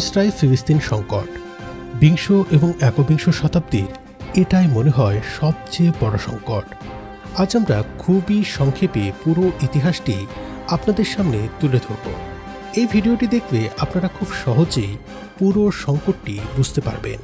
Israel ফিলিস্তিন সংকট। বিংশ এবং একবিংশ শতাব্দীর এটাই মনে হয় সবচেয়ে বড় সংকট। আজ আমরা খুবই সংক্ষেপে পুরো ইতিহাসটি আপনাদের সামনে তুলে ধরব। এই ভিডিওটি দেখলে আপনারা খুব সহজেই পুরো সংকটটি বুঝতে পারবেন।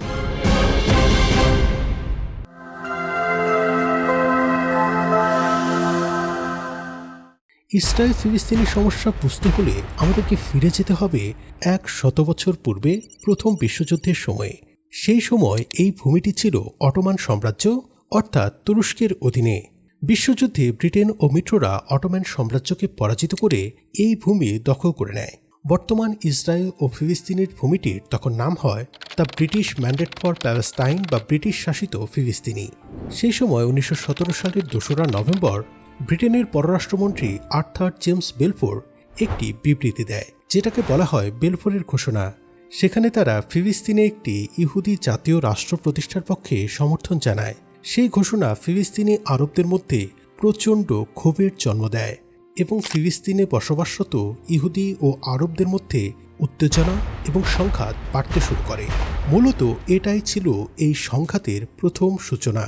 ইসরায়েল ফিলিস্তিনি সমস্যা বুঝতে হলে আমাদেরকে ফিরে যেতে হবে এক শত বছর পূর্বে প্রথম বিশ্বযুদ্ধের সময়ে। সেই সময় এই ভূমিটি ছিল অটোমান সাম্রাজ্য, অর্থাৎ তুরস্কের অধীনে। বিশ্বযুদ্ধে ব্রিটেন ও মিত্ররা অটোম্যান সাম্রাজ্যকে পরাজিত করে এই ভূমি দখল করে নেয়। বর্তমান ইসরায়েল ও ফিলিস্তিনের ভূমিটির তখন নাম হয় the British mandate for Palestine বা ব্রিটিশ শাসিত ফিলিস্তিনি। সেই সময় উনিশশো সতেরো সালের দোসরা নভেম্বর ব্রিটেনের পররাষ্ট্রমন্ত্রী আর্থার জেমস বেলফোর একটি বিবৃতি দেয়, যেটাকে বলা হয় বেলফোরের ঘোষণা। সেখানে তারা ফিলিস্তিনে একটি ইহুদি জাতীয় রাষ্ট্র প্রতিষ্ঠার পক্ষে সমর্থন জানায়। সেই ঘোষণা ফিলিস্তিনি আরবদের মধ্যে প্রচণ্ড ক্ষোভের জন্ম দেয় এবং ফিলিস্তিনে বসবাসরত ইহুদি ও আরবদের মধ্যে উত্তেজনা এবং সংঘাত বাড়তে শুরু করে। মূলত এটাই ছিল এই সংঘাতের প্রথম সূচনা।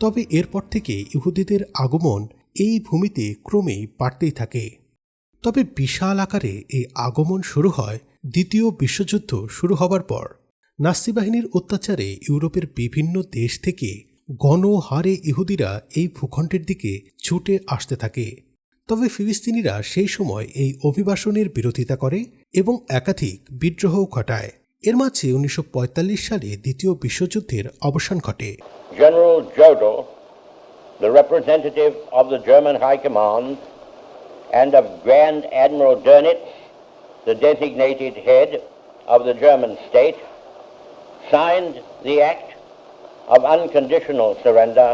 তবে এরপর থেকে ইহুদিদের আগমন এই ভূমিতে ক্রমেই বাড়তেই থাকে। তবে বিশাল আকারে এই আগমন শুরু হয় দ্বিতীয় বিশ্বযুদ্ধ শুরু হবার পর। নাসি বাহিনীর অত্যাচারে ইউরোপের বিভিন্ন দেশ থেকে গণহারে ইহুদিরা এই ভূখণ্ডের দিকে ছুটে আসতে থাকে। তবে ফিলিস্তিনিরা সেই সময় এই অভিবাসনের বিরোধিতা করে এবং একাধিক বিদ্রোহ ঘটায়। এর মাঝে উনিশশো পঁয়তাল্লিশ সালে দ্বিতীয় বিশ্বযুদ্ধের অবসান ঘটে। Jodl, the representative of the German High Command, and of Grand Admiral Dönitz, the designated head of the German state, signed the act of unconditional surrender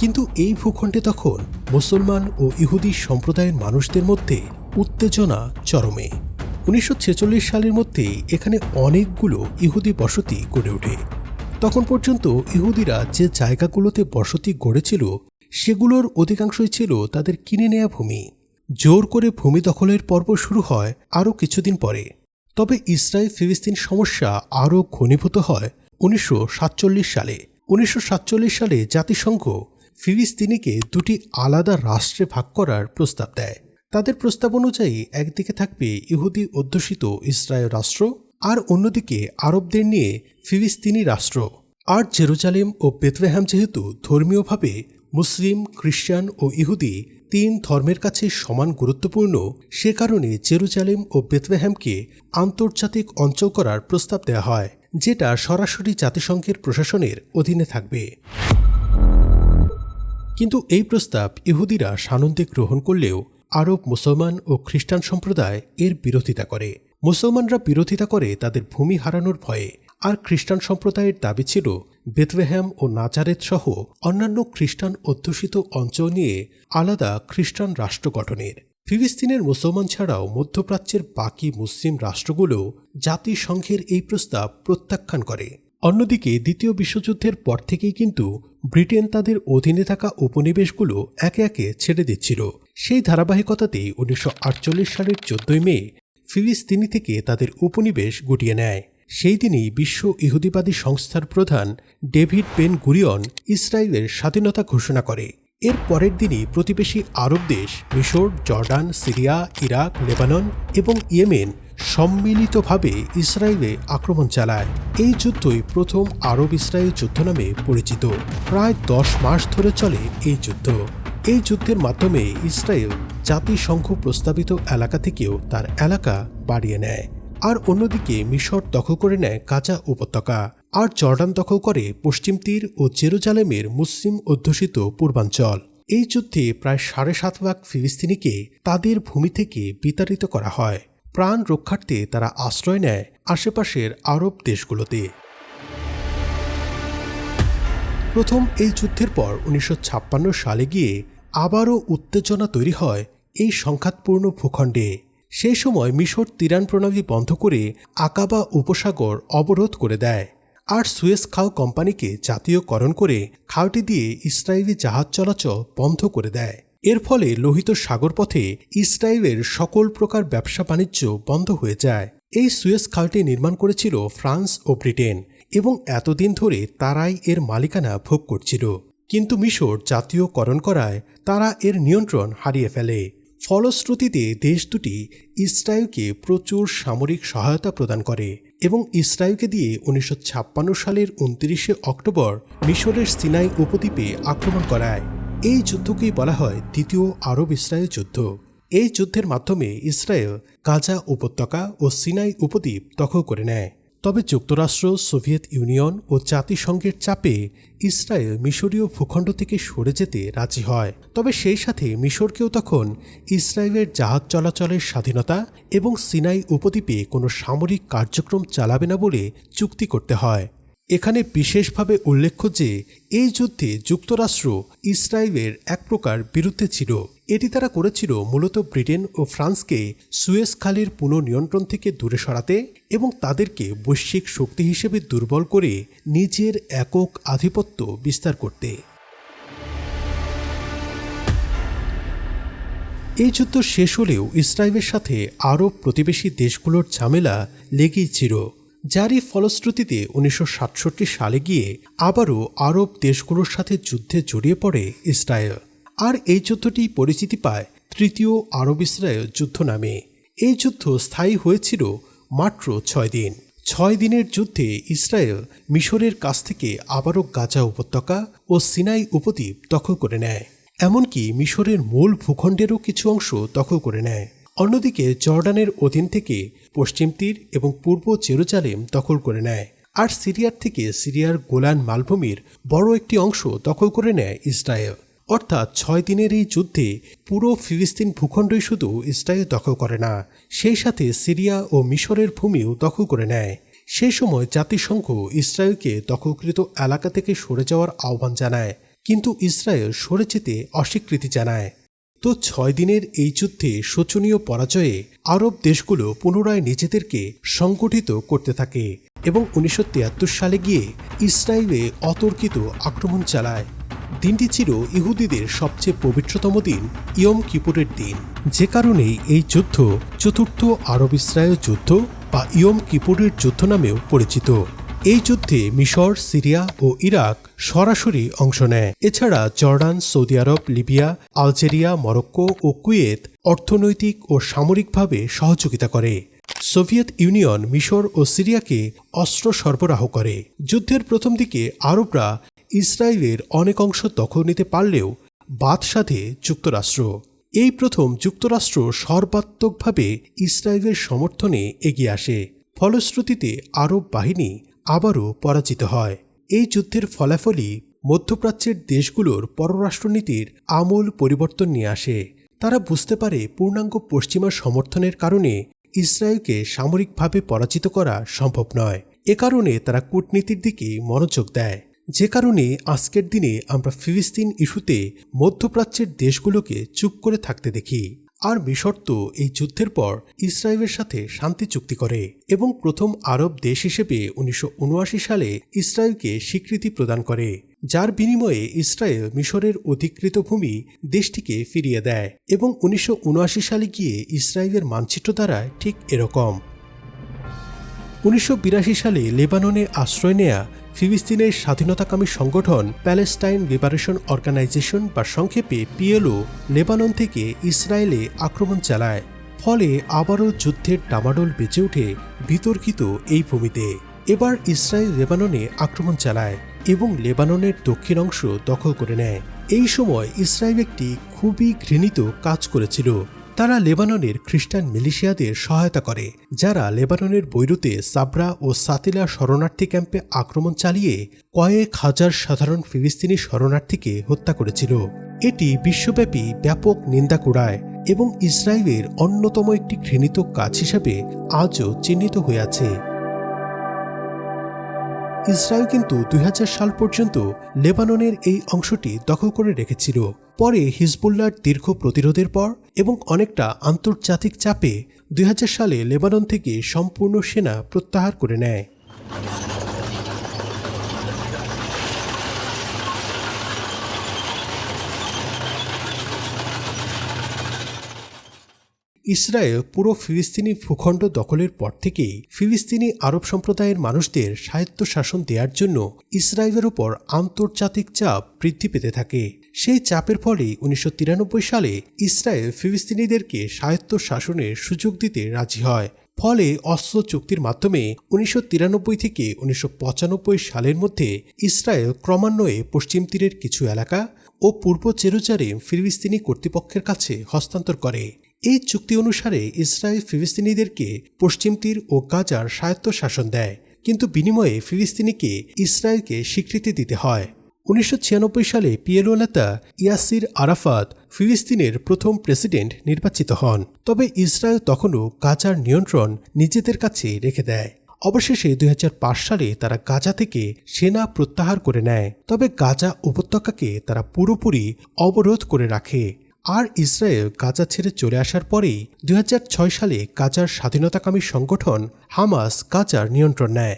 কিন্তু এই ভূখণ্ডে তখন মুসলমান ও ইহুদি সম্প্রদায়ের মানুষদের মধ্যে উত্তেজনা চরমে উনিশশো ছেচল্লিশ সালের মধ্যে এখানে অনেকগুলো ইহুদি বসতি গড়ে ওঠে তখন পর্যন্ত ইহুদিরা যে জায়গাগুলোতে বসতি গড়েছিল সেগুলোর অধিকাংশই ছিল তাদের কিনে নেয়া ভূমি। জোর করে ভূমি দখলের পর্ব শুরু হয় আরও কিছুদিন পরে। তবে ইসরায়েল ফিলিস্তিন সমস্যা আরও ঘনীভূত হয় উনিশশো সাতচল্লিশ সালে। উনিশশো সাতচল্লিশ সালে জাতিসংঘ ফিলিস্তিনিকে দুটি আলাদা রাষ্ট্রে ভাগ করার প্রস্তাব দেয়। তাদের প্রস্তাব অনুযায়ী একদিকে থাকবে ইহুদি অধ্যুষিত ইসরায়েল রাষ্ট্র আর অন্যদিকে আরবদের নিয়ে ফিলিস্তিনি রাষ্ট্র। আর জেরুজালেম ও বেতলেহাম যেহেতু ধর্মীয়ভাবে মুসলিম খ্রিস্টান ও ইহুদি তিন ধর্মের কাছে সমান গুরুত্বপূর্ণ, সে কারণে জেরুজালেম ও বেতলেহ্যামকে আন্তর্জাতিক অঞ্চল করার প্রস্তাব দেওয়া হয়, যেটা সরাসরি জাতিসংঘের প্রশাসনের অধীনে থাকবে। কিন্তু এই প্রস্তাব ইহুদিরা সানন্দে গ্রহণ করলেও আরব মুসলমান ও খ্রিস্টান সম্প্রদায় এর বিরোধিতা করে। মুসলমানরা বিরোধিতা করে তাদের ভূমি হারানোর ভয়ে আর খ্রিস্টান সম্প্রদায়ের দাবি ছিল বেতলেহ্যাম ও নাজারেত সহ অন্যান্য খ্রিস্টান অধ্যুষিত অঞ্চল নিয়ে আলাদা খ্রিস্টান রাষ্ট্র গঠনের। ফিলিস্তিনের মুসলমান ছাড়াও মধ্যপ্রাচ্যের বাকি মুসলিম রাষ্ট্রগুলো জাতিসংঘের এই প্রস্তাব প্রত্যাখ্যান করে। অন্যদিকে দ্বিতীয় বিশ্বযুদ্ধের পর থেকেই কিন্তু ব্রিটেন তাদের অধীনে থাকা উপনিবেশগুলো একে একে ছেড়ে দিচ্ছিল। সেই ধারাবাহিকতাতেই উনিশশো আটচল্লিশ সালের চোদ্দই মে ফিলিস্তিনি থেকে তাদের উপনিবেশ গুটিয়ে নেয়। সেই দিনই বিশ্ব ইহুদিবাদী সংস্থার প্রধান ডেভিড বেন গুরিয়ন ইসরায়েলের স্বাধীনতা ঘোষণা করে। এর পরের দিনই প্রতিবেশী আরব দেশ মিশর, জর্ডান, সিরিয়া, ইরাক, লেবানন এবং ইয়েমেন সম্মিলিতভাবে ইসরায়েলে আক্রমণ চালায়। এই যুদ্ধই প্রথম আরব ইসরায়েল যুদ্ধ নামে পরিচিত। প্রায় দশ মাস ধরে চলে এই যুদ্ধ। এই যুদ্ধের মাধ্যমে ইসরায়েল জাতিসংঘ প্রস্তাবিত এলাকা থেকেও তার এলাকা বাড়িয়ে নেয়। আর অন্যদিকে মিশর দখল করে নেয় কাজা উপত্যকা। আর জর্ডান দখল করে পশ্চিম তীর ও জেরুজালেমের মুসলিম অধ্যুষিত পূর্বাঞ্চল। এই যুদ্ধে প্রায় সাড়ে সাত লাখ ফিলিস্তিনিকে তাদের ভূমি থেকে বিতাড়িত করা হয়। প্রাণ রক্ষার্থে তারা আশ্রয় নেয় আশেপাশের আরব দেশগুলোতে। প্রথম এই যুদ্ধের পর উনিশশো ছাপ্পান্ন সালে গিয়ে আবারও উত্তেজনা তৈরি হয় এই সংঘাতপূর্ণ ভূখণ্ডে। সেই সময় মিশর তিরান প্রণালী বন্ধ করে আকাবা উপসাগর অবরোধ করে দেয় আর সুয়েজ খাও কোম্পানিকে জাতীয়করণ করে খাওয়াটি দিয়ে ইসরায়েলি জাহাজ চলাচল বন্ধ করে দেয়। এর ফলে লোহিত সাগর পথে ইসরায়েলের সকল প্রকার ব্যবসা বাণিজ্য বন্ধ হয়ে যায়। এই সুয়েজ খালটি নির্মাণ করেছিল ফ্রান্স ও ব্রিটেন এবং এতদিন ধরে তারাই এর মালিকানা ভোগ করছিল। কিন্তু মিশর জাতীয়করণ করায় তারা এর নিয়ন্ত্রণ হারিয়ে ফেলে। ফলশ্রুতিতে দেশ দুটি ইসরায়েলকে প্রচুর সামরিক সহায়তা প্রদান করে এবং ইসরায়েলকে দিয়ে উনিশশো ছাপ্পান্ন সালের উনত্রিশে অক্টোবর মিশরের সিনাই উপদ্বীপে আক্রমণ করায়। এই যুদ্ধকেই বলা হয় দ্বিতীয় আরব ইসরায়েল যুদ্ধ। এই যুদ্ধের মাধ্যমে ইসরায়েল গাজা উপত্যকা ও সিনাই উপদ্বীপ দখল করে নেয়। তবে যুক্তরাষ্ট্র, সোভিয়েত ইউনিয়ন ও জাতিসংঘের চাপে ইসরায়েল মিশরীয় ভূখণ্ড থেকে সরে যেতে রাজি হয়। তবে সেই সাথে মিশরকেও তখন ইসরায়েলের জাহাজ চলাচলের স্বাধীনতা এবং সিনাই উপদ্বীপে কোনো সামরিক কার্যক্রম চালাবে না বলে চুক্তি করতে হয়। এখানে বিশেষভাবে উল্লেখ্য যে, এই যুদ্ধে যুক্তরাষ্ট্র ইসরায়েলের এক প্রকার বিরুদ্ধে ছিল। এটি তারা করেছিল মূলত ব্রিটেন ও ফ্রান্সকে সুয়েজ খালের পুনঃনিয়ন্ত্রণ থেকে দূরে সরাতে এবং তাদেরকে বৈশ্বিক শক্তি হিসেবে দুর্বল করে নিজের একক আধিপত্য বিস্তার করতে। এই যুদ্ধ শেষ হলেও ইসরায়েলের সাথে আরব প্রতিবেশী দেশগুলোর ঝামেলা লেগেই ছিল, যারই ফলশ্রুতিতে উনিশশো সাতষট্টি সালে গিয়ে আবারও আরব দেশগুলোর সাথে যুদ্ধে জড়িয়ে পড়ে ইসরায়েল। আর এই যুদ্ধটি পরিচিতি পায় তৃতীয় আরব ইসরায়েল যুদ্ধ নামে। এই যুদ্ধ স্থায়ী হয়েছিল মাত্র ছয় দিন। ছয় দিনের যুদ্ধে ইসরায়েল মিশরের কাছ থেকে আবারও গাজা উপত্যকা ও সিনাই উপদ্বীপ দখল করে নেয়। এমনকি মিশরের মূল ভূখণ্ডেরও কিছু অংশ দখল করে নেয়। অন্যদিকে জর্ডানের অধীন থেকে পশ্চিম তীর এবং পূর্ব জেরুজালেম দখল করে নেয়। আর সিরিয়ার থেকে সিরিয়ার গোলান মালভূমির বড় একটি অংশ দখল করে নেয় ইসরায়েল। অর্থাৎ ছয় দিনের এই যুদ্ধে পুরো ফিলিস্তিন ভূখণ্ডই শুধু ইসরায়েল দখল করে না, সেই সাথে সিরিয়া ও মিশরের ভূমিও দখল করে নেয়। সেই সময় জাতিসংঘ ইসরায়েলকে দখলকৃত এলাকা থেকে সরে যাওয়ার আহ্বান জানায়, কিন্তু ইসরায়েল সরে যেতে অস্বীকৃতি জানায়। তো ছয় দিনের এই যুদ্ধে শোচনীয় পরাজয়ে আরব দেশগুলো পুনরায় নিজেদেরকে সংগঠিত করতে থাকে এবং উনিশশো সালে গিয়ে ইসরায়েলে অতর্কিত আক্রমণ চালায়। দিনটি ছিল ইহুদিদের সবচেয়ে পবিত্রতম দিন, ইয়ম কিপুরের দিন। যে কারণে এই যুদ্ধ চতুর্থ আরব ইসরায়েল যুদ্ধ বা ইয়ম কিপুরের যুদ্ধ নামেও পরিচিত। এই যুদ্ধে মিশর, সিরিয়া ও ইরাক সরাসরি অংশ নেয়। এছাড়া Jordan, Saudi Arab, Libya, Algeria, Morocco ও কুয়েত অর্থনৈতিক ও সামরিকভাবে সহযোগিতা করে। সোভিয়েত ইউনিয়ন মিশর ও সিরিয়াকে অস্ত্র সরবরাহ করে। যুদ্ধের প্রথম দিকে আরবরা ইসরায়েলের অনেক অংশ দখল নিতে পারলেও বাদ সাধে যুক্তরাষ্ট্র। এই প্রথম যুক্তরাষ্ট্র সর্বাত্মকভাবে ইসরায়েলের সমর্থনে এগিয়ে আসে। ফলশ্রুতিতে আরব বাহিনী আবারও পরাজিত হয়। এই যুদ্ধের ফলাফলই মধ্যপ্রাচ্যের দেশগুলোর পররাষ্ট্রনীতির আমূল পরিবর্তন নিয়ে আসে। তারা বুঝতে পারে পূর্ণাঙ্গ পশ্চিমা সমর্থনের কারণে ইসরায়েলকে সামরিকভাবে পরাজিত করা সম্ভব নয়। এ কারণে তারা কূটনীতির দিকে মনোযোগ দেয়। যে কারণে আজকের দিনে আমরা ফিলিস্তিন ইস্যুতে মধ্যপ্রাচ্যের দেশগুলোকে চুপ করে থাকতে দেখি। আর মিশর তো এই যুদ্ধের পর ইসরায়েলের সাথে শান্তি চুক্তি করে এবং প্রথম আরব দেশ হিসেবে উনিশশো উনআশি সালে ইসরায়েলকে স্বীকৃতি প্রদান করে, যার বিনিময়ে ইসরায়েল মিশরের অধিকৃত ভূমি দেশটিকে ফিরিয়ে দেয় এবং উনিশশো উনআশি সালে গিয়ে ইসরায়েলের মানচিত্র দ্বারা ঠিক এরকম। উনিশশো বিরাশি সালে লেবাননে আশ্রয় নেয়া ফিলিস্তিনের স্বাধীনতাকামী সংগঠন প্যালেস্টাইন লিবারেশন অর্গানাইজেশন বা সংক্ষেপে পিএলও লেবানন থেকে ইসরায়েলে আক্রমণ চালায়। ফলে আবারও যুদ্ধের ডামাডোল বেঁচে ওঠে বিতর্কিত এই ভূমিতে। এবার ইসরায়েল লেবাননে আক্রমণ চালায় এবং লেবাননের দক্ষিণ অংশ দখল করে নেয়। এই সময় ইসরায়েল একটি খুবই ঘৃণিত কাজ করেছিল। তারা লেবাননের খ্রিস্টান মিলিশিয়াদের সহায়তা করে, যারা লেবাননের বৈরুতে সাবরা ও সাতিলা শরণার্থী ক্যাম্পে আক্রমণ চালিয়ে কয়েক হাজার সাধারণ ফিলিস্তিনি শরণার্থীকে হত্যা করেছিল। এটি বিশ্বব্যাপী ব্যাপক নিন্দা কুড়ায় এবং ইসরায়েলের অন্যতম একটি ঘৃণিত কাজ হিসাবে আজও চিহ্নিত হয়ে আছে। ইসরায়েল কিন্তু দুই হাজার সাল পর্যন্ত লেবাননের এই অংশটি দখল করে রেখেছিল। পরে হিজবুল্লার দীর্ঘ প্রতিরোধের পর এবং অনেকটা আন্তর্জাতিক চাপে দুই হাজার সালে লেবানন থেকে সম্পূর্ণ সেনা প্রত্যাহার করে নেয়। ইসরায়েল পুরো ফিলিস্তিনি ভূখণ্ড দখলের পর থেকেই ফিলিস্তিনি আরব সম্প্রদায়ের মানুষদের স্বায়ত্ত শাসন দেওয়ার জন্য ইসরায়েলের উপর আন্তর্জাতিক চাপ বৃদ্ধি পেতে থাকে। সেই চাপের ফলে উনিশশো তিরানব্বই সালে ইসরায়েল ফিলিস্তিনিদেরকে স্বায়ত্ত শাসনের সুযোগ দিতে রাজি হয়। ফলে অস্ত্র চুক্তির মাধ্যমে উনিশশো তিরানব্বই থেকে উনিশশো পঁচানব্বই সালের মধ্যে ইসরায়েল ক্রমান্বয়ে পশ্চিম তীরের কিছু এলাকা ও পূর্ব জেরুজালেম ফিলিস্তিনি কর্তৃপক্ষের কাছে হস্তান্তর করে। এই চুক্তি অনুসারে ইসরায়েল ফিলিস্তিনিদেরকে পশ্চিম তীর ও গাজার স্বায়ত্ত শাসন দেয়, কিন্তু বিনিময়ে ফিলিস্তিনিকে ইসরায়েলকে স্বীকৃতি দিতে হয়। উনিশশো ছিয়ানব্বই সালে পিএলও নেতা ইয়াসির আরাফাত ফিলিস্তিনের প্রথম প্রেসিডেন্ট নির্বাচিত হন। তবে ইসরায়েল তখনও গাজার নিয়ন্ত্রণ নিজেদের কাছে রেখে দেয়। অবশেষে দুই হাজার পাঁচ সালে তারা গাজা থেকে সেনা প্রত্যাহার করে নেয়। তবে গাজা উপত্যকাকে তারা পুরোপুরি অবরোধ করে রাখে। আর ইসরায়েল গাজা ছেড়ে চলে আসার পরেই দু হাজার ছয় সালে গাজার স্বাধীনতাকামী সংগঠন হামাস গাজার নিয়ন্ত্রণ নেয়।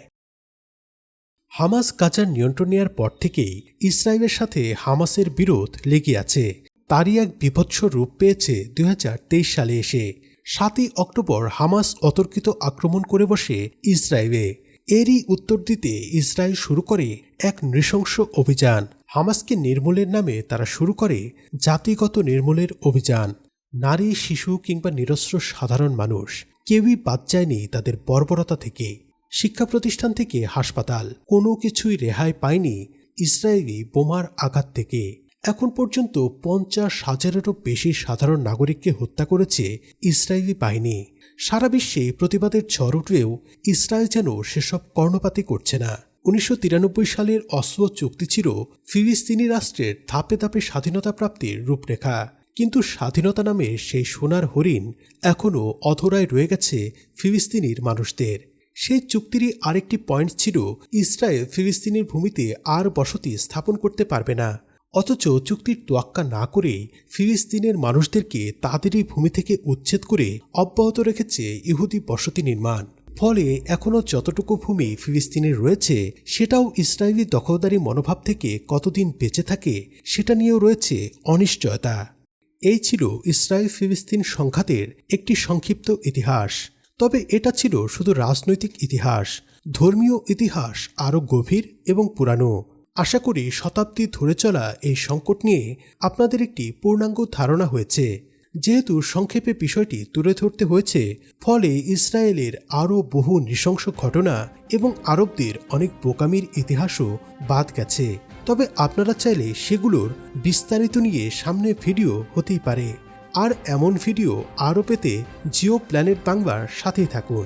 হামাস গাজার নিয়ন্ত্রণ নেওয়ার পর থেকেই ইসরায়েলের সাথে হামাসের বিরোধ লেগে আছে। তারই এক বিভৎস রূপ পেয়েছে দুই হাজার তেইশ সালে এসে। সাতই অক্টোবর হামাস অতর্কিত আক্রমণ করে বসে ইসরায়েলে। এরই উত্তর দিতে ইসরায়েল শুরু করে এক নৃশংস অভিযান। হামাসকে নির্মূলের নামে তারা শুরু করে জাতিগত নির্মূলের অভিযান। নারী, শিশু কিংবা নিরস্ত্র সাধারণ মানুষ, কেউই বাদ যায়নি তাদের বর্বরতা থেকে। শিক্ষা প্রতিষ্ঠান থেকে হাসপাতাল। কোনো কিছুই রেহাই পায়নি ইসরায়েলি বোমার আঘাত থেকে। এখন পর্যন্ত পঞ্চাশ হাজারেরও বেশি সাধারণ নাগরিককে হত্যা করেছে ইসরায়েলি বাহিনী। সারা বিশ্বে প্রতিবাদের ঝড় উঠলেও ইসরায়েল যেন সেসব কর্ণপাতি করছে না। উনিশশো তিরানব্বই সালের অস্ত্র চুক্তি ছিল ফিলিস্তিনি রাষ্ট্রের ধাপে ধাপে স্বাধীনতা প্রাপ্তির রূপরেখা। কিন্তু স্বাধীনতা নামে সেই সোনার হরিণ এখনও অধরায় রয়ে গেছে ফিলিস্তিনির মানুষদের। সেই চুক্তিরই আরেকটি পয়েন্ট ছিল, ইসরায়েল ফিলিস্তিনের ভূমিতে আর বসতি স্থাপন করতে পারবে না। অথচ চুক্তির তোয়াক্কা না করেই ফিলিস্তিনের মানুষদেরকে তাদেরই ভূমি থেকে উচ্ছেদ করে অব্যাহত রেখেছে ইহুদি বসতি নির্মাণ। ফলে এখনও যতটুকু ভূমি ফিলিস্তিনের রয়েছে, সেটাও ইসরায়েলি দখলদারি মনোভাব থেকে কতদিন বেঁচে থাকে, সেটা নিয়েও রয়েছে অনিশ্চয়তা। এই ছিল ইসরায়েল ফিলিস্তিন সংঘাতের একটি সংক্ষিপ্ত ইতিহাস। তবে এটা ছিল শুধু রাজনৈতিক ইতিহাস, ধর্মীয় ইতিহাস আরও গভীর এবং পুরানো। আশা করি শতাব্দী ধরে চলা এই সংকট নিয়ে আপনাদের একটি পূর্ণাঙ্গ ধারণা হয়েছে। যেহেতু সংক্ষেপে বিষয়টি তুলে ধরতে হয়েছে, ফলে ইসরায়েলের আরও বহু নৃশংস ঘটনা এবং আরবদের অনেক বোকামির ইতিহাসও বাদ গেছে। তবে আপনারা চাইলে সেগুলোর বিস্তারিত নিয়ে সামনে ভিডিও হতেই পারে। আর এমন ভিডিও আরও পেতে জিও প্ল্যানেট বাংলার সাথেই থাকুন।